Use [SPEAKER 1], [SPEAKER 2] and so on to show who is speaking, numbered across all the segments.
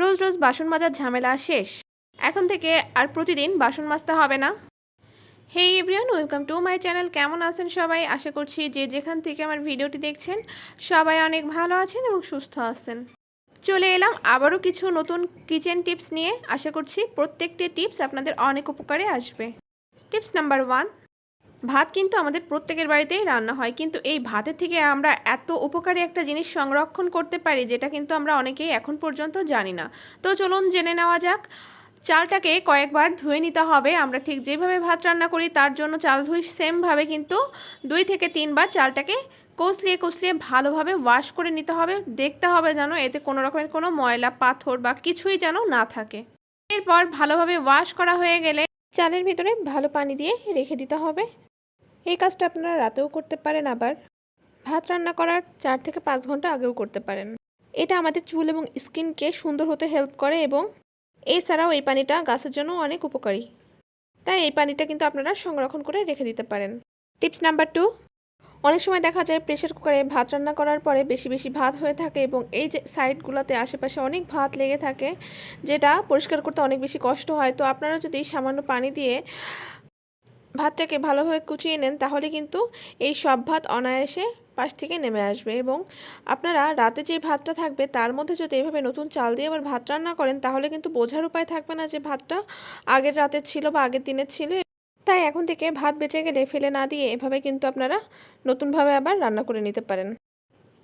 [SPEAKER 1] রোজ রোজ বাসন মাজার ঝামেলা শেষ। এখন থেকে আর প্রতিদিন বাসন মাজতে হবে না। Hey everyone, welcome to my channel. কেমন আছেন সবাই? আশা করছি যে যেখান থেকে আমার ভিডিওটি দেখছেন, সবাই অনেক ভালো আছেন এবং সুস্থ আছেন। চলে এলাম আবারও কিছু নতুন কিচেন টিপস নিয়ে। আশা করছি প্রত্যেকটি টিপস আপনাদের অনেক উপকারে আসবে। টিপস নাম্বার ওয়ান ভাত কিন্তু আমাদের প্রত্যেকের বাড়িতেই রান্না হয়, কিন্তু এই ভাতের থেকে আমরা এত উপকারী একটা জিনিস সংরক্ষণ করতে পারি, যেটা কিন্তু আমরা অনেকেই এখন পর্যন্ত জানি না। তো চলুন জেনে নেওয়া যাক, চালটাকে কয়েকবার ধুয়ে নিতে হবে। আমরা ঠিক যেভাবে ভাত রান্না করি, তার জন্য চাল ধুই সেমভাবে কিন্তু দুই থেকে তিনবার চালটাকে কষলিয়ে কষলিয়ে ভালোভাবে ওয়াশ করে নিতে হবে। দেখতে হবে যেন এতে কোনো রকমের কোনো ময়লা, পাথর বা কিছুই যেন না থাকে। এরপর ভালোভাবে ওয়াশ করা হয়ে গেলে চালের ভিতরে ভালো পানি দিয়ে রেখে দিতে হবে। এই কাজটা আপনারা রাতেও করতে পারেন আবার। ভাত রান্না করার চার থেকে পাঁচ ঘণ্টা আগেও করতে পারেন। এটা আমাদের চুল এবং স্কিনকে সুন্দর হতে হেল্প করে এবং এছাড়াও এই পানিটা গাছের জন্য অনেক উপকারী। তাই এই পানিটা কিন্তু আপনারা সংরক্ষণ করে রেখে দিতে পারেন। টিপস নাম্বার টু, অনেক সময় দেখা যায় প্রেশার কুকারে ভাত রান্না করার পরে বেশি বেশি ভাত হয়ে থাকে এবং এই যে সাইডগুলোতে আশেপাশে অনেক ভাত লেগে থাকে, যেটা পরিষ্কার করতে অনেক বেশি কষ্ট হয়। তো আপনারা যদি সামান্য পানি দিয়ে ভাতটাকে ভালোভাবে কুচিয়ে নেন, তাহলে কিন্তু এই সব ভাত অনায়াসে পাশ থেকে নেমে আসবে এবং আপনারা রাতে যে ভাতটা থাকবে তার মধ্যে যদি এভাবে নতুন চাল দিয়ে আবার ভাত রান্না করেন, তাহলে কিন্তু বোঝার উপায় থাকবে না যে ভাতটা আগের রাতের ছিল বা আগের দিনের ছিল। তাই এখন থেকে ভাত বেঁচে গেলে ফেলে না দিয়ে এভাবে কিন্তু আপনারা নতুনভাবে আবার রান্না করে নিতে পারেন।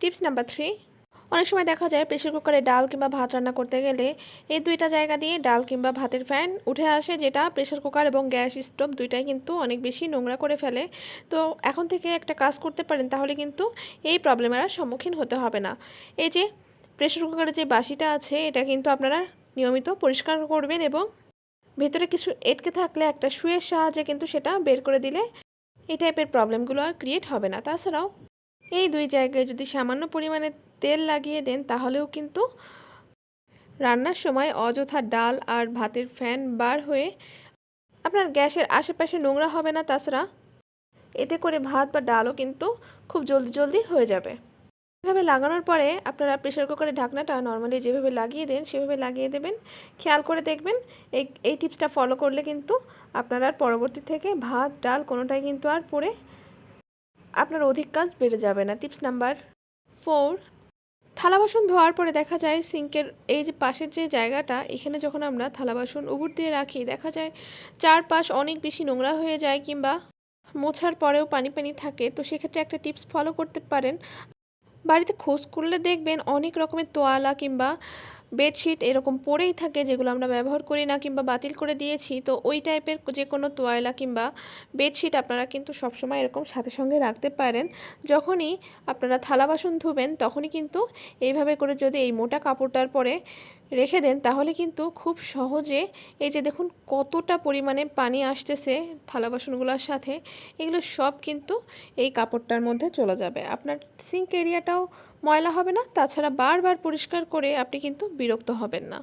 [SPEAKER 1] টিপস নাম্বার থ্রি অনেক সময় দেখা যায় প্রেশার কুকারে ডাল কিংবা ভাত রান্না করতে গেলে এই দুইটা জায়গা দিয়ে ডাল কিংবা ভাতের ফ্যান উঠে আসে, যেটা প্রেশার কুকার এবং গ্যাস স্টোভ দুইটাই কিন্তু অনেক বেশি নোংরা করে ফেলে। তো এখন থেকে একটা কাজ করতে পারেন, তাহলে কিন্তু এই প্রবলেমের আর সম্মুখীন হতে হবে না। এই যে প্রেশার কুকারের যে বাসিটা আছে, এটা কিন্তু আপনারা নিয়মিত পরিষ্কার করবেন এবং ভেতরে কিছু এটকে থাকলে একটা শুয়ের সাহায্যে কিন্তু সেটা বের করে দিলে এই টাইপের প্রবলেমগুলো আর ক্রিয়েট হবে না। তাছাড়াও এই দুই জায়গায় যদি সামান্য পরিমাণে তেল লাগিয়ে দেন, তাহলেও কিন্তু রান্নার সময় অযথা ডাল আর ভাতের ফ্যান বার হয়ে আপনার গ্যাসের আশেপাশে নোংরা হবে না তাছাড়া এতে করে ভাত বা ডালও কিন্তু খুব জলদি জলদি হয়ে যাবে। এভাবে লাগানোর পরে আপনারা প্রেশার কুকারের ঢাকনাটা নর্মালি যেভাবে লাগিয়ে দেন, সেভাবে লাগিয়ে দেবেন। খেয়াল করে দেখবেন এই এই টিপসটা ফলো করলে কিন্তু আপনারা পরবর্তী থেকে ভাত, ডাল কোনোটাই কিন্তু আর পরে আপনার অধিক কাজ বেড়ে যাবে না। টিপস নাম্বার ফোর, থালা বাসন ধোয়ার পরে দেখা যায় সিঙ্কের এই যে পাশের যে জায়গাটা, এখানে যখন আমরা থালা বাসন উবুর দিয়ে রাখি, দেখা যায় চারপাশ অনেক বেশি নোংরা হয়ে যায় কিংবা মোছার পরেও পানি পানি থাকে। তো সেক্ষেত্রে একটা টিপস ফলো করতে পারেন। বাড়িতে খোঁজ করলে দেখবেন অনেক রকমের তোয়ালা কিংবা বেডশিট এরকম পরেই থাকে যেগুলো আমরা ব্যবহার করি না কিংবা বাতিল করে দিয়েছি, তো ওই টাইপের যে কোনো তোয়লা কিংবা বেডশিট আপনারা কিন্তু সবসময় এরকম সাথে সঙ্গে রাখতে পারেন। যখনই আপনারা থালা বাসন ধুবেন, তখনই কিন্তু এইভাবে করে যদি এই মোটা কাপড়টার পরে রেখে দেন, তাহলে কিন্তু খুব সহজে এই যে দেখুন কতটা পরিমাণে পানি আসতেছে থালা বাসনগুলোর সাথে, এগুলো সব কিন্তু এই কাপড়টার মধ্যে চলে যাবে। আপনার সিঙ্ক এরিয়াটাও ময়লা হবে না, তাছাড়া বারবার পরিষ্কার করে আপনি কিন্তু বিরক্ত হবেন না।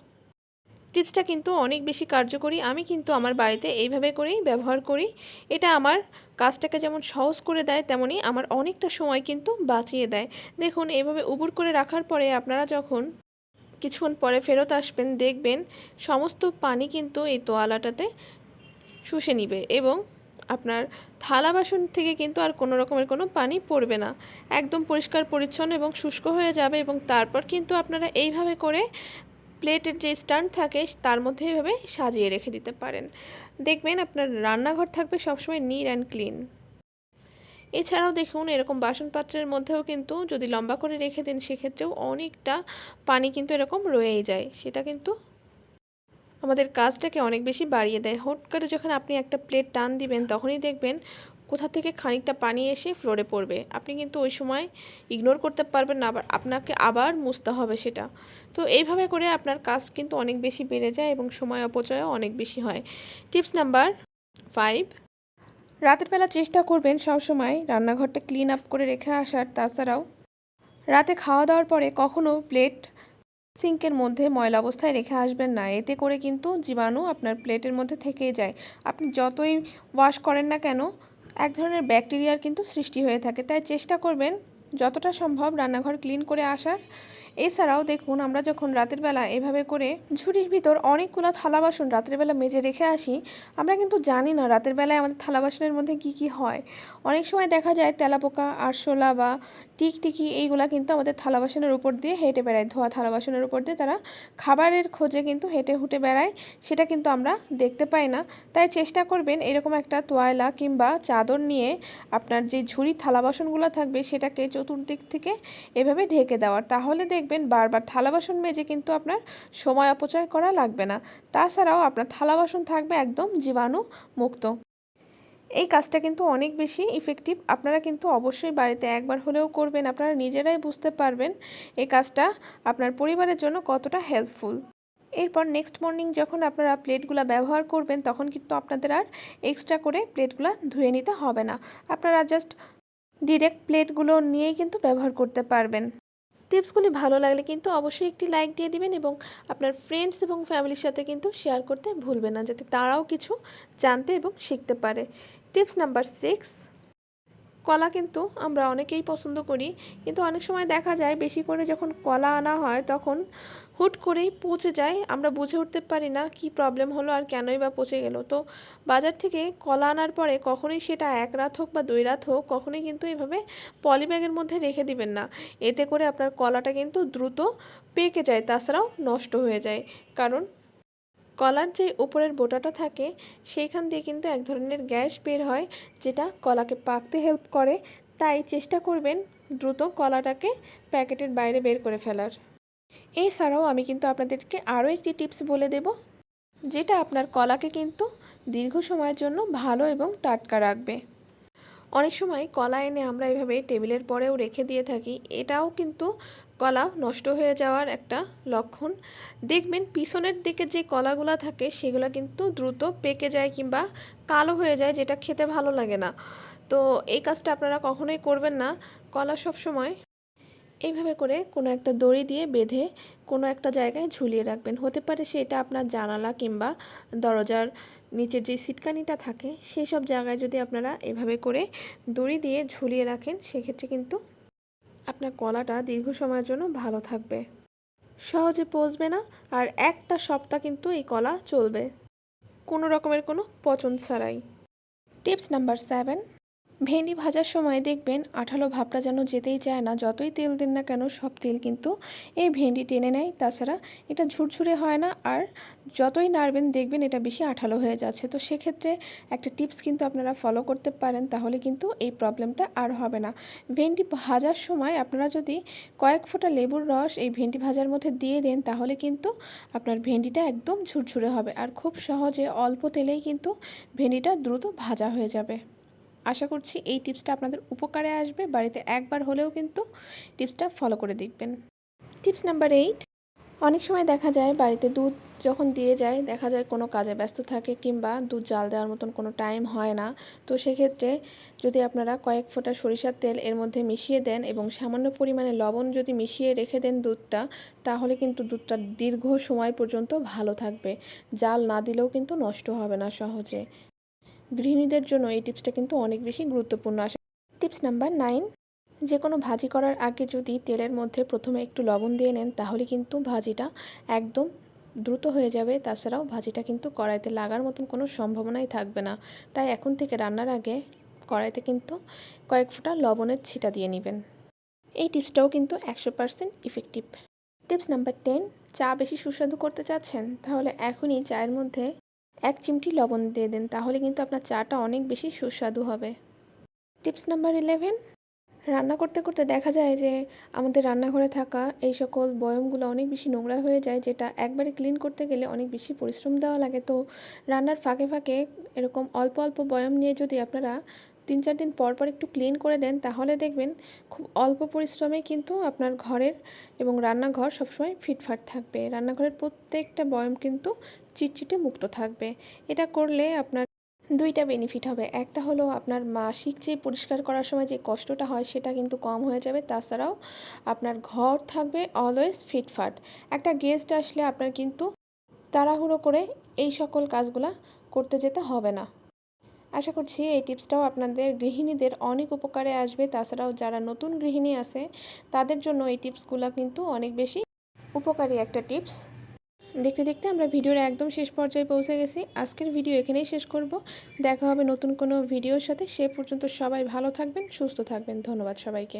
[SPEAKER 1] টিপসটা কিন্তু অনেক বেশি কার্যকরী, আমি কিন্তু আমার বাড়িতে এইভাবে করেই ব্যবহার করি। এটা আমার কাজটাকে যেমন সহজ করে দেয় তেমনই আমার অনেকটা সময় কিন্তু বাঁচিয়ে দেয়। দেখুন এইভাবে উবুর করে রাখার পরে আপনারা যখন কিছুক্ষণ পরে ফেরত আসবেন, দেখবেন সমস্ত পানি কিন্তু এই তোয়ালাটাতে শুষে নিবে এবং আপনার থালা বাসন থেকে কিন্তু আর কোনো রকমের কোনো পানি পড়বে না। একদম পরিষ্কার, পরিচ্ছন্ন এবং শুষ্ক হয়ে যাবে এবং তারপর কিন্তু আপনারা এইভাবে করে প্লেটের যে স্ট্যান্ড থাকে তার মধ্যে এইভাবে সাজিয়ে রেখে দিতে পারেন। দেখবেন আপনার রান্নাঘর থাকবে সবসময় নিট অ্যান্ড ক্লিন। এছাড়াও দেখুন, এরকম বাসনপাত্রের মধ্যেও কিন্তু যদি লম্বা করে রেখে দেন, সেক্ষেত্রেও অনেকটা পানি কিন্তু এরকম রয়েই যায়। সেটা কিন্তু আমাদের কাজটাকে অনেক বেশি বাড়িয়ে দেয়। হুট করে যখন আপনি একটা প্লেট টান দিবেন, তখনই দেখবেন কোথা থেকে খানিকটা পানি এসে ফ্লোরে পড়বে। আপনি কিন্তু ওই সময় ইগনোর করতে পারবেন না, আবার আপনাকে আবার মুছতে হবে সেটা। তো এইভাবে করে আপনার কাজ কিন্তু অনেক বেশি বেড়ে যায় এবং সময় অপচয়ও অনেক বেশি হয়। টিপস নাম্বার ফাইভ রাতের বেলা চেষ্টা করবেন সবসময় রান্নাঘরটা ক্লিন আপ করে রেখে আসার। তাছাড়াও রাতে খাওয়া দাওয়ার পরে কখনও প্লেট সিঙ্কের মধ্যে ময়লা অবস্থায় রেখে আসবেন না। এতে করে কিন্তু জীবাণু আপনার প্লেটের মধ্যে থেকেই যায়। আপনি যতই ওয়াশ করেন না কেন, এক ধরনের ব্যাকটেরিয়ার কিন্তু সৃষ্টি হয়ে থাকে। তাই চেষ্টা করবেন যতটা সম্ভব রান্নাঘর ক্লিন করে আসার। এছাড়াও দেখুন, আমরা যখন রাতের বেলা এভাবে করে ঝুড়ির ভিতর অনেকগুলো থালা বাসন রাতের বেলা মেজে রেখে আসি, আমরা কিন্তু জানি না রাতের বেলায় আমাদের থালা বাসনের মধ্যে কি কি হয়। অনেক সময় দেখা যায় তেলাপোকা, আরশোলা বা টিকটিকি এইগুলা কিন্তু আমাদের থালা বাসনের উপর দিয়ে হেঁটে বেড়ায়, ধোয়া থালা বাসনের উপর দিয়ে তারা খাবারের খোঁজে কিন্তু হেঁটে হুটে বেড়ায়, সেটা কিন্তু আমরা দেখতে পাই না। তাই চেষ্টা করবেন এরকম একটা তোয়ালা কিংবা চাদর নিয়ে আপনার যে ঝুড়ি থালা বাসনগুলো থাকবে সেটাকে চতুর্দিক থেকে এভাবে ঢেকে দেওয়ার। তাহলে দেখবেন বারবার থালা বাসন মেজে কিন্তু আপনার সময় অপচয় করা লাগবে না। তাছাড়াও আপনার থালা বাসন থাকবে একদম জীবাণু মুক্ত এই কাজটা কিন্তু অনেক বেশি ইফেক্টিভ আপনারা কিন্তু অবশ্যই বাড়িতে একবার হলেও করবেন। আপনারা নিজেরাই বুঝতে পারবেন এই কাজটা আপনার পরিবারের জন্য কতটা হেল্পফুল এরপর নেক্সট মর্নিং যখন আপনারা প্লেটগুলো ব্যবহার করবেন, তখন কিন্তু আপনাদের আর এক্সট্রা করে প্লেটগুলো ধুয়ে নিতে হবে না। আপনারা জাস্ট ডিরেক্ট প্লেটগুলো নিয়েই কিন্তু ব্যবহার করতে পারবেন। টিপসগুলি ভালো লাগলে কিন্তু অবশ্যই একটি লাইক দিয়ে দিবেন এবং আপনার ফ্রেন্ডস এবং ফ্যামিলির সাথে কিন্তু শেয়ার করতে ভুলবেন না, যাতে তারাও কিছু জানতে এবং শিখতে পারে। টিপস নাম্বার সিক্স, কলা কিন্তু আমরা অনেকেই পছন্দ করি, কিন্তু অনেক সময় দেখা যায় বেশি করে যখন কলা আনা হয় তখন হুট করেই পচে যায়, আমরা বুঝে উঠতে পারি না কি প্রবলেম হলো আর কেনই বা পচে গেল। তো বাজার থেকে কলা আনার পরে কখনোই সেটা এক রাত হোক বা দুই রাত হোক কখনোই কিন্তু এভাবে পলিব্যাগের মধ্যে রেখে দিবেন না। এতে করে আপনার কলাটা কিন্তু দ্রুত পেকে যায়, তাছাড়াও নষ্ট হয়ে যায়। কারণ কলার যে উপরের বোটাটা থাকে, সেইখান দিয়ে কিন্তু এক ধরনের গ্যাস বের হয়, যেটা কলাকে পাকতে হেল্প করে। তাই চেষ্টা করবেন দ্রুত কলাটাকে প্যাকেটের বাইরে বের করে ফেলার। এছাড়াও আমি কিন্তু আপনাদেরকে আরও একটি টিপস বলে দেব, যেটা আপনার কলাকে কিন্তু দীর্ঘ সময়ের জন্য ভালো এবং টাটকা রাখবে। অনেক সময় কলা এনে আমরা এভাবে টেবিলের পরেও রেখে দিয়ে থাকি, এটাও কিন্তু কলা নষ্ট হয়ে যাওয়ার একটা লক্ষণ। দেখবেন পিছনের দিকে যে কলাগুলো থাকে, সেগুলো কিন্তু দ্রুত পেকে যায় কিংবা কালো হয়ে যায়, যেটা খেতে ভালো লাগে না। তো এই কাজটা আপনারা কখনোই করবেন না। কলা সব সময় এইভাবে করে কোনো একটা দড়ি দিয়ে বেঁধে কোনো একটা জায়গায় ঝুলিয়ে রাখবেন। হতে পারে সেটা আপনার জানালা কিংবা দরজার নিচের যে সিটকানিটা থাকে, সেই সব জায়গায় যদি আপনারা এভাবে করে দড়ি দিয়ে ঝুলিয়ে রাখেন, সেক্ষেত্রে কিন্তু আপনার কলাটা দীর্ঘ সময়ের জন্য ভালো থাকবে। সহজে পচবে না আর একটা সপ্তাহ কিন্তু এই কলা চলবে। কোনো রকমের কোনো পচন ছাড়াই। Tips number seven. ভেন্ডি ভাজার সময় দেখবেন আঠালো ভাবটা যেন যেতেই চায় না। যতই তেল দিন না কেন সব তেল কিন্তু এই ভেন্ডি টেনে নেয়। তাছাড়া এটা ঝুরঝুরে হয় না আর যতই নাড়বেন দেখবেন এটা বেশি আঠালো হয়ে যাচ্ছে। তো সেক্ষেত্রে একটা টিপস কিন্তু আপনারা ফলো করতে পারেন, তাহলে কিন্তু এই প্রবলেমটা আর হবে না। ভেন্ডি ভাজার সময় আপনারা যদি কয়েক ফোঁটা লেবুর রস এই ভেন্ডি ভাজার মধ্যে দিয়ে দেন, তাহলে কিন্তু আপনার ভেন্ডিটা একদম ঝুরঝুরে হবে। আর খুব সহজে অল্প তেলেই কিন্তু ভেন্ডিটা দ্রুত ভাজা হয়ে যাবে। আশা করছি এই টিপসটা আপনাদের উপকারে আসবে। বাড়িতে একবার হলেও কিন্তু টিপসটা ফলো করে দেখবেন। টিপস নাম্বার এইট অনেক সময় দেখা যায় বাড়িতে দুধ যখন দিয়ে যায়, দেখা যায় কোনো কাজে ব্যস্ত থাকে কিংবা দুধ জাল দেওয়ার মতন কোনো টাইম হয় না। তো সেক্ষেত্রে যদি আপনারা কয়েক ফোঁটা সরিষার তেল এর মধ্যে মিশিয়ে দেন এবং সামান্য পরিমাণে লবণ যদি মিশিয়ে রেখে দেন দুধটা, তাহলে কিন্তু দুধটা দীর্ঘ সময় পর্যন্ত ভালো থাকবে। জাল না দিলেও কিন্তু নষ্ট হবে না সহজে। গৃহিণীদের জন্য এই টিপসটা কিন্তু অনেক বেশি গুরুত্বপূর্ণ আসে। টিপস নাম্বার নাইন যে কোনো ভাজি করার আগে যদি তেলের মধ্যে প্রথমে একটু লবণ দিয়ে নেন, তাহলে কিন্তু ভাজিটা একদম দ্রুত হয়ে যাবে। তাছাড়াও ভাজিটা কিন্তু কড়াইতে লাগার মতন কোনো সম্ভাবনাই থাকবে না। তাই এখন থেকে রান্নার আগে কড়াইতে কিন্তু কয়েক ফোঁটা লবণের ছিটা দিয়ে নেবেন। এই টিপসটাও কিন্তু একশো percent effective. Tips number ten, চা বেশি সুস্বাদু করতে চাচ্ছেন, তাহলে এখনই চায়ের মধ্যে এক চিমটি লবণ দিয়ে দেন, তাহলে কিন্তু আপনার চাটা অনেক বেশি সুস্বাদু হবে। টিপস নাম্বার ইলেভেন, রান্না করতে করতে দেখা যায় যে আমাদের রান্নাঘরে থাকা এই সকল বয়মগুলো অনেক বেশি নোংরা হয়ে যায়, যেটা একবারে ক্লিন করতে গেলে অনেক বেশি পরিশ্রম দেওয়া লাগে। তো রান্নার ফাঁকে ফাঁকে এরকম অল্প অল্প বয়ম নিয়ে যদি আপনারা তিন চার দিন পর পর একটু ক্লিন করে দেন, তাহলে দেখবেন খুব অল্প পরিশ্রমে কিন্তু আপনার ঘরের এবং রান্নাঘর সবসময় ফিটফাট থাকবে। রান্নাঘরের প্রত্যেকটা বয়ম কিন্তু চিটচিটে মুক্ত থাকবে। এটা করলে আপনার দুইটা বেনিফিট হবে। একটা হলো আপনার মাসিক যে পরিষ্কার করার সময় যে কষ্টটা হয় সেটা কিন্তু কম হয়ে যাবে। তাছাড়াও আপনার ঘর থাকবে অলওয়েজ ফিটফাট। একটা গেস্ট আসলে আপনার কিন্তু তাড়াহুড়ো করে এই সকল কাজগুলা করতে যেতে হবে না। আশা করছি এই টিপসটাও আপনাদের গৃহিণীদের অনেক উপকারে আসবে। তাছাড়াও যারা নতুন গৃহিণী আছে, তাদের জন্য এই টিপসগুলো কিন্তু অনেক বেশি উপকারী একটা টিপস। দেখতে দেখতে আমরা ভিডিওর একদম শেষ পর্যায়ে পৌঁছে গেছি। আজকের ভিডিও এখানেই শেষ করব। দেখা হবে নতুন কোনো ভিডিওর সাথে। সে পর্যন্ত সবাই ভালো থাকবেন, সুস্থ থাকবেন। ধন্যবাদ সবাইকে।